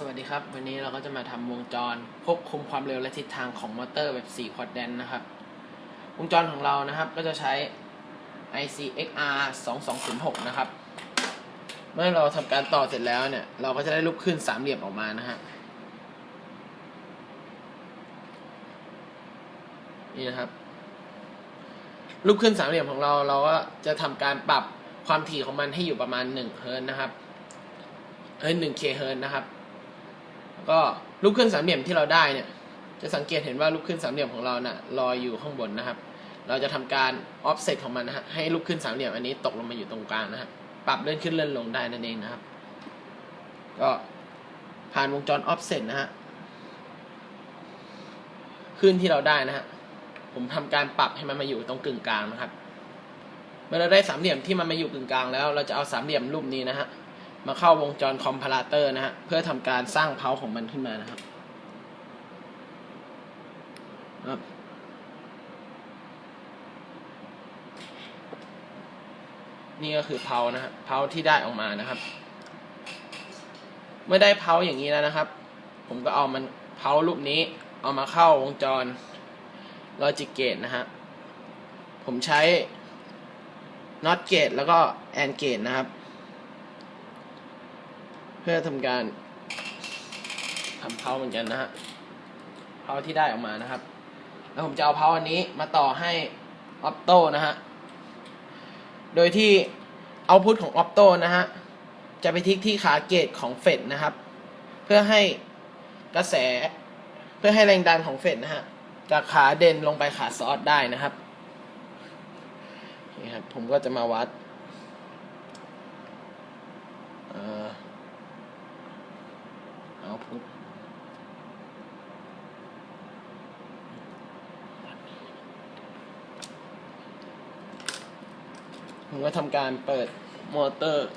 สวัสดีครับ วันนี้เราก็จะมาทำวงจรควบคุมความเร็วและทิศทางของมอเตอร์แบบ 4 ควอดแดนนะครับ วงจรของเรานะครับก็จะใช้ IC XR 2206 นะครับ เมื่อเราทำการต่อเสร็จแล้วเนี่ย เราก็จะได้รูปขึ้นสามเหลี่ยมออกมานะฮะ นี่นะครับ รูปขึ้นสามเหลี่ยมของเราเราก็จะทำการปรับความถี่ของมันให้อยู่ประมาณ1เฮิร์ตนะครับเอ้ยหนึ่งเคเฮิร์ตนะครับ ก็ลูกขึ้นสามเหลี่ยมที่เราได้เนี่ย จะสังเกตเห็นว่าลูกขึ้นสามเหลี่ยมของเรานะ่ะลอยอยู่ข้างบนนะครับ เราจะทำการ offset ของมันนะฮะให้ลูกขึ้นสามเหลี่ยมอันนี้ตกลงมาอยู่ตรงกลางนะฮะปรับเลื่อนขึ้นเลื่อนลงได้นั่นเองนะครับ ก็ผ่านวงจร offset นะฮะขึ้นที่เราได้นะฮะผมทำการปรับให้มันมาอยู่ตรงกึ่งกลางนะครับ เมื่อเราได้สามเหลี่ยมที่มันมาอยู่กึ่งกลางแล้ว เราจะเอาสามเหลี่ยมรูปนี้นะฮะ มาเข้าวงจรคอมพาราเตอร์นะฮะ เพื่อทำการสร้างเพาของมันขึ้นมานะครับนี่ก็คือเพานะฮะเพาที่ได้ออกมานะครับ เมื่อได้เพาอย่างนี้แล้วนะครับ ผมก็เอามันเพารูปนี้ เอามาเข้าวงจร Logic Gate นะฮะผมใช้ Not Gate แล้วก็ AND Gate นะครับ พื่อทำการทำเพาเหมือนกันนะฮะเพาที่ได้ออกมานะครับ แล้วผมจะเอาเพาอันนี้มาต่อให้ออ t โตนะฮะโดยที่เอาพุทของออ t โตนะฮะจะไปทิกที่ขาเกตของเฟดนะครับ เพื่อให้กระแส เพื่อให้แรงดันของเฟดนะฮะจากขาเด่นลงไปขาซอสได้นะครับนี่ครับ ผมก็จะมาวัดอ่า ผมก็ทำการเปิดมอเตอร์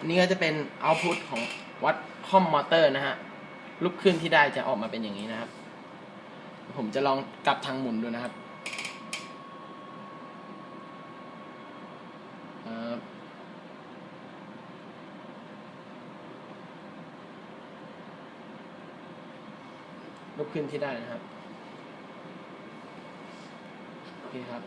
อันนี้ก็จะเป็นเอาพุตของวัดคอมมอเตอร์นะฮะลูกขึ้นที่ได้จะออกมาเป็นอย่างนี้นะครับ ผมจะลองกลับทางหมุนดูนะครับลูกขึ้นที่ได้นะครับ โอเคครับ